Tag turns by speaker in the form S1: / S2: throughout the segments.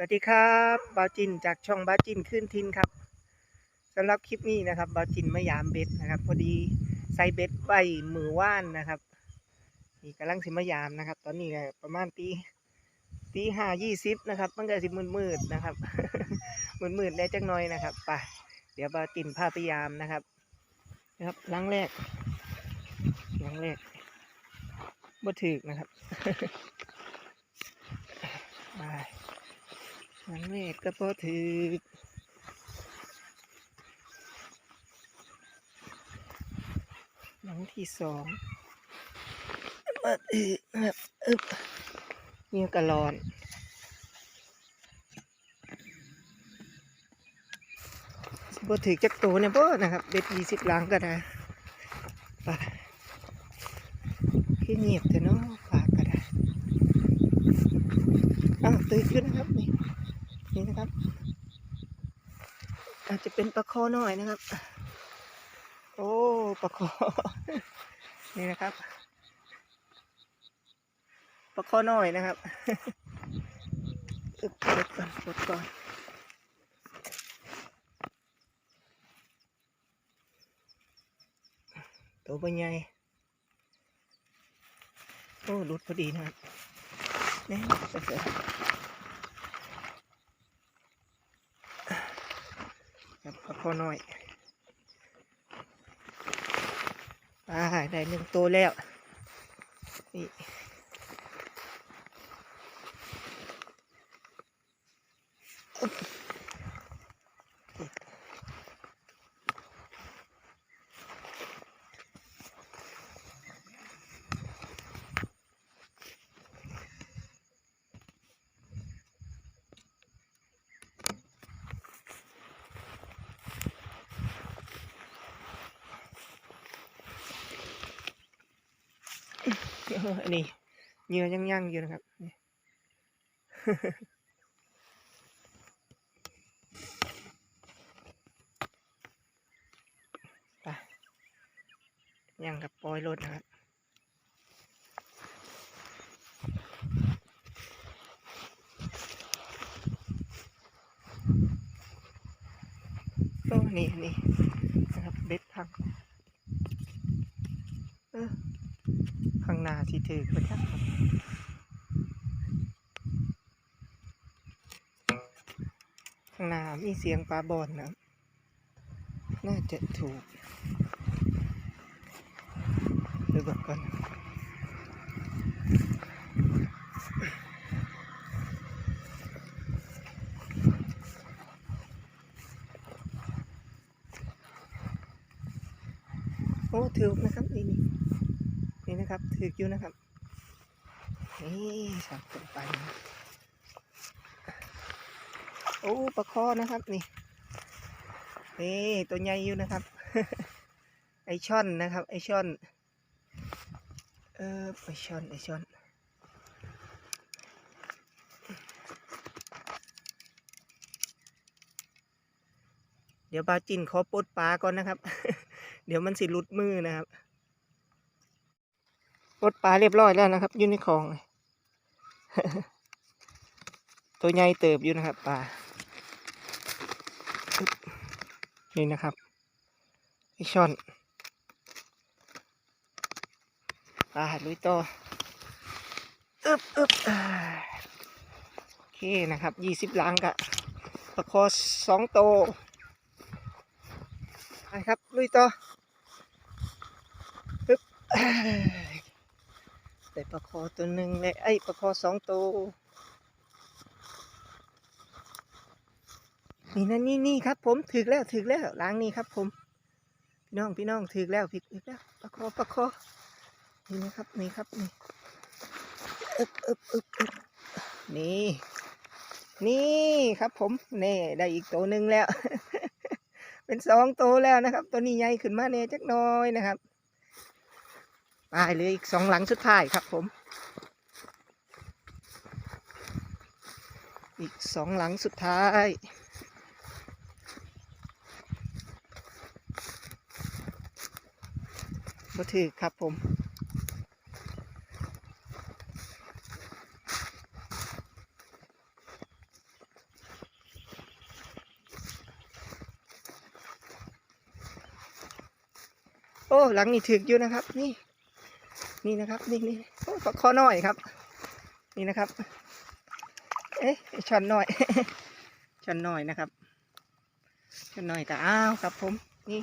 S1: สวัสดีครับบาจินจากช่องบาจินขึ้นทินครับสำหรับคลิปนี้นะครับบาจินมายามเบ็ดนะครับ พอดีใส่เบ็ดไว้มือว่านนะครับนี่กำลังสิมายามนะครับ ตอนนี้ประมาณตีตีห้ายี่สิบนะครับมันก็สิมืดมืดๆนะครับมืดมืดๆได้จังหน่อยนะครับไปเดี๋ยวบาจินพาไปยามนะครับนะครับลังแรกลังแรกบ่ถึกนะครับไป หลังเมฆก็พอถือหลังที่สองเปิดอีกนะครับอึบเนี่ยกระลอนบ่ถือจักโตเนี่ยพ่นะครับเบ็ดยี่สิบหลังก็ได้ไปขี้เงียบแต่เนาะปากก็ได้อ้าวตื่นขึ้นนะครับนี่ นี่นะครับ อาจจะ เป็นปลาคอหน่อยนะครับ โอ้ปลาคอ นี่นะครับปลาคอหน่อยนะครับอึบกดก่อนกดก่อนตัวเป็นไงโอ้หลุดพอดีนะครับนี่เสือ ขอพอหน่อยอ่าได้หนึ่งตัวแล้วนี่ นนี้เหงื่อยังยังอยู่นะครับไปยังกับปลอยรถนะครับโอ้นี่นี่นะครับเบ็ดพังเออข้างห นาสิถือก็ครับข้างหน้ามีเสียงปลาบอลนะน่าจะถูกดี๋ยวบกก่อนโอ้ถือนะครับนี่ นี่นะครับถืออยู่นะครับ นี่สับกันไปโอ้ปลาคอนะครับนี่ นี่ตัวใหญ่อยู่นะครับ ไอช่อนนะครับ ไอช่อน เออไอช่อนไอช่อนเดี๋ยวบาจินขอปลดปลาก่อนนะครับ เดี๋ยวมันสิหลุดมือนะครับ ปลดปลาเรียบร้อยแล้วนะครับอยู่ในคลองตัวใหญ่เติบอยู่นะครับปลานี่นะครับไอช่อนปลาลุยต่ออึบอึบโอเคนะครับยี่สิบลังกะประคอสองโตไปครับลุยต่ออึบ อ่ประคอตัวหนึ่งเลยไอ้ประคอสองตัวนี่นะนี่นี่ครับ ผมถึกแล้วถึกแล้วล้างนี่ครับ ผม พี่น้องพี่น้องถึกแล้วถึกถึกแล้วประคอประคอนี่นะครับนี่ครับนี่อึบอึบอึบอึบนี่ นี่ครับ ผมเน่ได้อีกตัวหนึ่งแล้ว เป็นสองตัวแล้วนะครับ ตัวนี้ใหญ่ขึ้นมาเน่จักน้อยนะครับ ไปเลยอีกสองหลังสุดท้ายครับผม อีกสองหลังสุดท้ายบ่ถือครับผมโอ้หลังนี่ถึกอยู่นะครับ นี่ นี่นะครับนี่นี่โอ้คอน้อยครับ นี่นะครับ เอ๊ะช้อนน้อยช้อนน้อยนะครับช้อนน้อยก็อ้าวครับ ผมนี่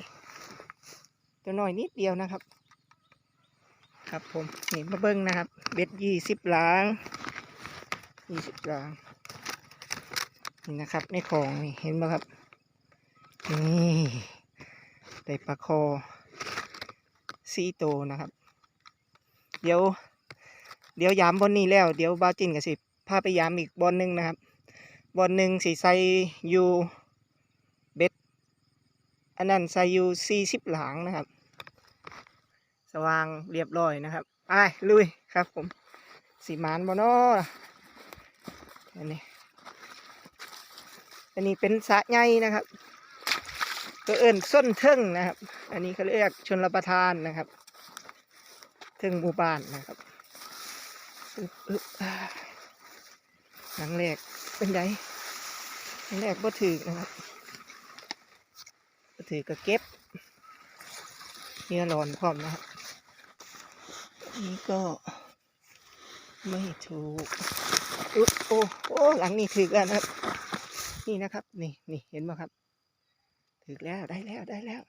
S1: ตัวน้อยนิดเดียวนะครับ ครับผมนี่มาเบิ้งนะครับ เบ็ดยี่สิบหลางยี่สิบหลางนี่นะครับในของนี่เห็นไหมครับนี่ได้ปลาคอสีโตนะครับ เดี๋ยว เดี๋ยวยามบอนนี้แล้ว เดี๋ยวบาจินกับสิพาไปยามอีกบอลหนึ่งนะครับ บอลหนึ่งสีใส่ยูเบ็ดอันนั้นใส่ยูสี่สิบหลางนะครับ สว่างเรียบร้อยนะครับไปลุยครับผมสีมานบอนออันนี้อันนี้เป็นสะใหญ่นะครับก็เอิญส้นเทิงนะครับ อันนี้เขาเรียกชนรประทานนะครับ เทิงหมู่บ้านนะครับอึบอึ๊บอ่าหลังแรกเป็นไงหลังแรกบ่ถือนะครับบ่ถือก็เก็บเนื้อร้อนพร้อมนะครับนี้ก็ไม่ถูกอุ๊ยโอ้โอ้หลังนี้ถือกันนะครับ นี่นะครับ นี่นี่เห็นไหมครับถึกแล้วได้แล้วได้แล้ว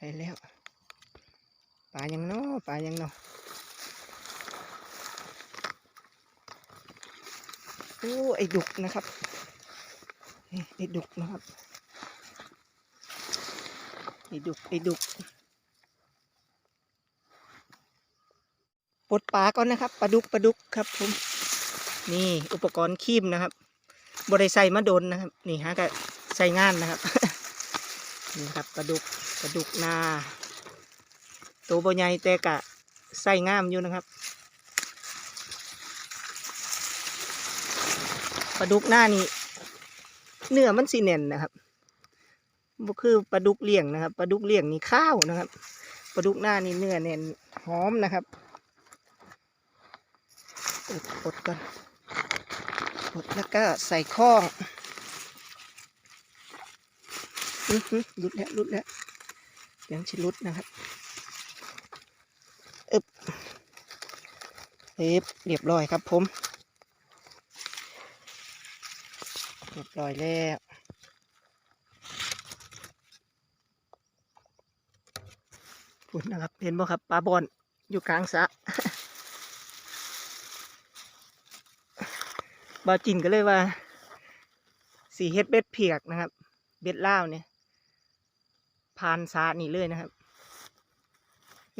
S1: ได้แล้วปลายังเนาะปลายังเนาะโอ้ไอดุกนะครับนี่ไอดุกนะครับไอดุกไอดุกปลดปลาก่อนนะครับปลาดุกปลาดุกครับผมนี่อุปกรณ์คีมนะครับบริใส่มาโดนนะครับ นี่ฮะก็ใส่งานนะครับนี่ครับปลาดุก ปลาดุกนาตัวบใหญ่แต่กะใส่งามอยู่นะครับปลาดุกหน้านี่เนื้อมันสีเน่นนะครับคือปลาดุกเลี้ยงนะครับปลาดุกเลี้ยงนี่ข้าวนะครับปลาดุกหน้านี่เนื้อเน่นหอมนะครับเออดก่อนปลดแล้วก็ใส่ข้องอื้อหือหลุดแล้วหลุดแล้ว ยังชิลุดนะครับอึบเอ๊บเรียบร้อยครับผมเรียบร้อยแล้วพุ่นนะครับ เห็นบ่ครับปลาบอนอยู่กลางสะบาจินก็เลยว่าสีเฮ็ดเบ็ดเพียกนะครับ เบ็ดล่าวเนี่ย พานสานี่เลยนะครับ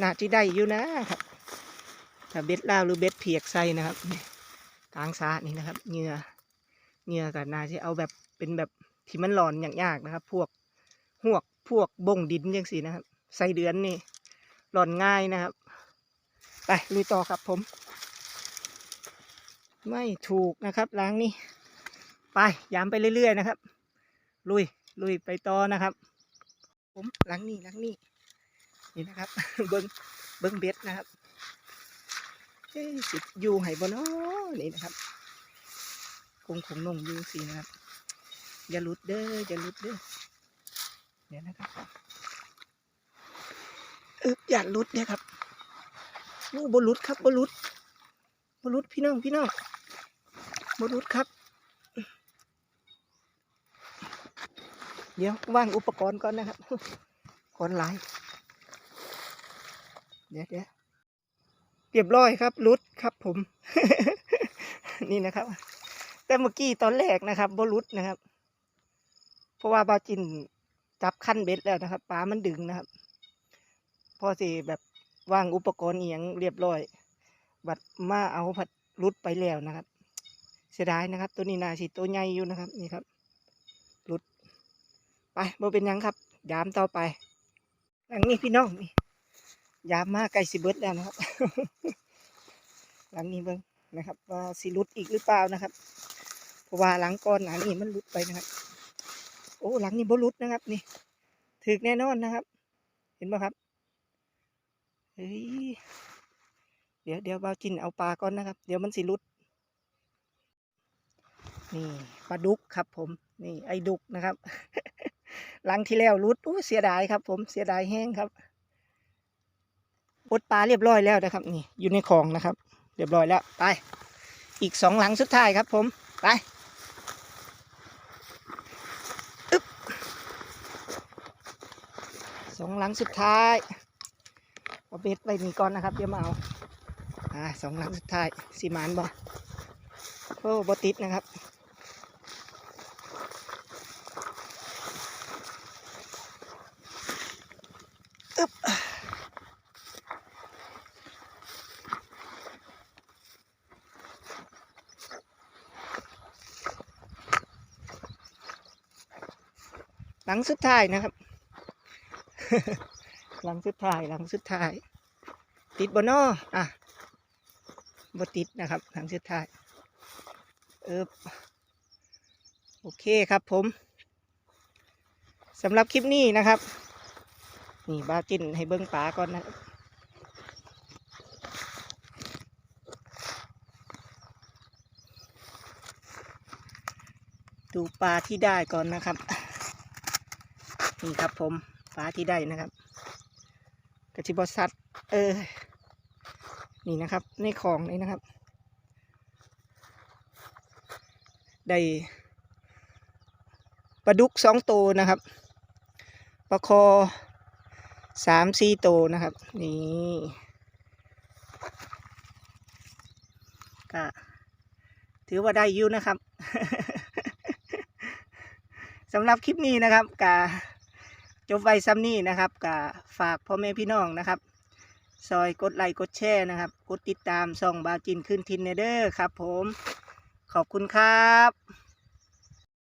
S1: นาที่ได้อยู่นะครับถ้าเบ็ดล่าหรือเบ็ดเพียกใส่นะครับกลางสานี่นะครับเหงื่อเหงื่อกับน่าจะเอาแบบเป็นแบบที่มันหลอนอย่างยากนะครับ พวกหวกพวกบงดินยังสีนะครับ ใส่เดือนนี่หลอนง่ายนะครับ ไปลุยต่อครับผม ไม่ถูกนะครับล้างนี่ไปยามไปเรื่อย ๆ นะครับ ลุยลุยไปต่อนะครับ ผมหล้างนี่ล้างนี่นี่นะครับ เบิ้งเบิ้งเบ็ดนะครับเอ้ยสิอยู่ไห้บนอ้อนี่นะครับคงคงนงอยู่สินะครับ อย่าลุดเด้ออย่าลุดเด้อเดี๋ยนะครับอึบอย่าลุดเนี่ยครับโอ้บลุดครับบหลุดบหลุดพี่น้องพี่น้องบรุษครับ เดี๋ยวว่างอุปกรณ์ก่อนนะครับก่อนหลายเดี๋ยวเดี๋ยวเรียบร้อยครับรุดครับผม นี่นะครับ แต่เมื่อกี้ตอนแรกนะครับบรุษนะครับ เพราะว่าบาจินจับขั้นเบ็ดแล้วนะครับปลามันดึงนะครับ พอสิแบบวางอุปกรณ์เอียงเรียบร้อย บัดมาเอาผัดรุดไปแล้วนะครับ เสียดายนะครับ ตัวนี้นาสิตัวใหญ่อยู่นะครับ นี่ครับ ไปบ่เป็นยังครับ ยามต่อไปหลังนี้พี่น้องนี่ยามมากไกลสิเบิร์ดแล้วนะครับ หลังนี้เบิ้งนะครับ ว่าสิรุดอีกหรือเปล่านะครับเพราะว่าหลังก่อนหลังนี้มันรุดไปนะครับ โอ้หลังนี้บ่รุดนะครับ นี่ถึกแน่นอนนะครับ เห็นไหมครับเฮ้ยเดี๋ยวเดี๋ยวเบาจินเอาปลาก่อนนะครับ เดี๋ยวมันสิรุด นี่ปลาดุกครับ ผม นี่ไอ้ดุกนะครับ หลังที่แล้วรุดอู้เสียดายครับ ผมเสียดายแห้งครับปดปลาเรียบร้อยแล้วนะครับ นี่อยู่ในคลองนะครับ เรียบร้อยแล้วไป อีกสองหลังสุดท้ายครับ ผมไปอึ๊บสองหลังสุดท้ายเอาเบ็ดไปนี่ก่อนนะครับเดี๋ยวมาเอาอ่าสองหลังสุดท้ายสีมานบอโอ้บติดนะครับ หลังสุดท้ายนะครับ หลังสุดท้ายหลังสุดท้าย ติดบนออะบติดนะครับ หลังสุดท้ายเออโอเคครับผมสำหรับคลิปนี้นะครับ นี่บาจินให้เบิ้งปลาก่อนนะดูปลาที่ได้ก่อนนะครับ นี่ครับผมปลาที่ได้นะครับกระชิบสัตว์เออ นี่นะครับ ในคลองนี้นะครับ ได้ปลาดุกสองตัวนะครับปลาคอ สามสี่ตัวนะครับ นี่ก็ถือว่าได้ยูนะครับสำหรับคลิปนี้นะครับกาจบไว้ซ้ำนี้นะครับกาฝากพ่อแม่พี่น้องนะครับซอยกดไลค์กดแชร์นะครับ กดติดตามส่องบาจินขึ้นทินเนเดอร์ครับ ผมขอบคุณครับ